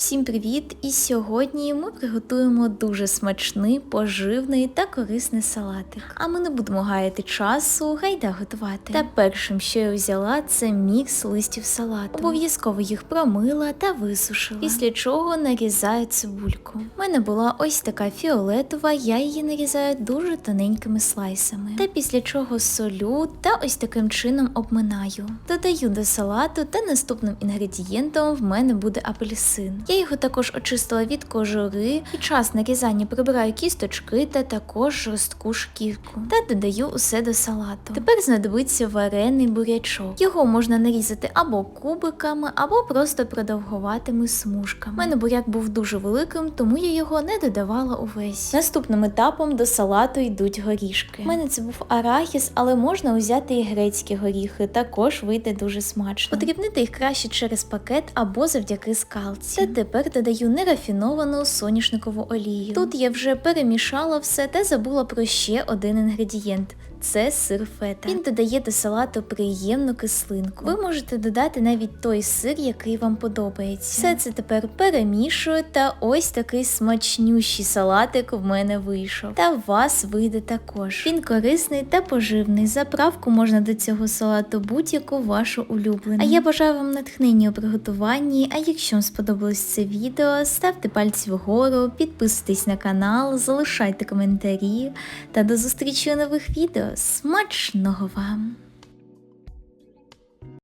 Всім привіт! І сьогодні ми приготуємо дуже смачний, поживний та корисний салатик. А ми не будемо гаяти часу, гайда готувати. Та першим, що я взяла, це мікс листів салату. Обов'язково їх промила та висушила. Після чого нарізаю цибульку. У мене була ось така фіолетова, я її нарізаю дуже тоненькими слайсами. Та після чого солю та ось таким чином обминаю. Додаю до салату та наступним інгредієнтом в мене буде апельсин. Я його також очистила від кожури. Під час нарізання прибираю кісточки та також жорстку шкірку. Та додаю усе до салату. Тепер знадобиться варений бурячок. Його можна нарізати або кубиками, або просто продовгуватими смужками. У мене буряк був дуже великим, тому я його не додавала увесь. Наступним етапом до салату йдуть горішки. У мене це був арахіс, але можна взяти і грецькі горіхи. Також вийде дуже смачно. Подрібнити їх краще через пакет або завдяки скалці. Тепер додаю нерафіновану соняшникову олію. Тут я вже перемішала все та забула про ще один інгредієнт. Це сир фета. Він додає до салату приємну кислинку. Ви можете додати навіть той сир, який вам подобається. Все це тепер перемішую, та ось такий смачнющий салатик в мене вийшов. Та вас вийде також. Він корисний та поживний. Заправку можна до цього салату будь-яку вашу улюблену. А я бажаю вам натхнення у приготуванні. А якщо вам сподобалось це відео, ставте пальці вгору, підписуйтесь на канал, залишайте коментарі та до зустрічі у нових відео. Смачного вам!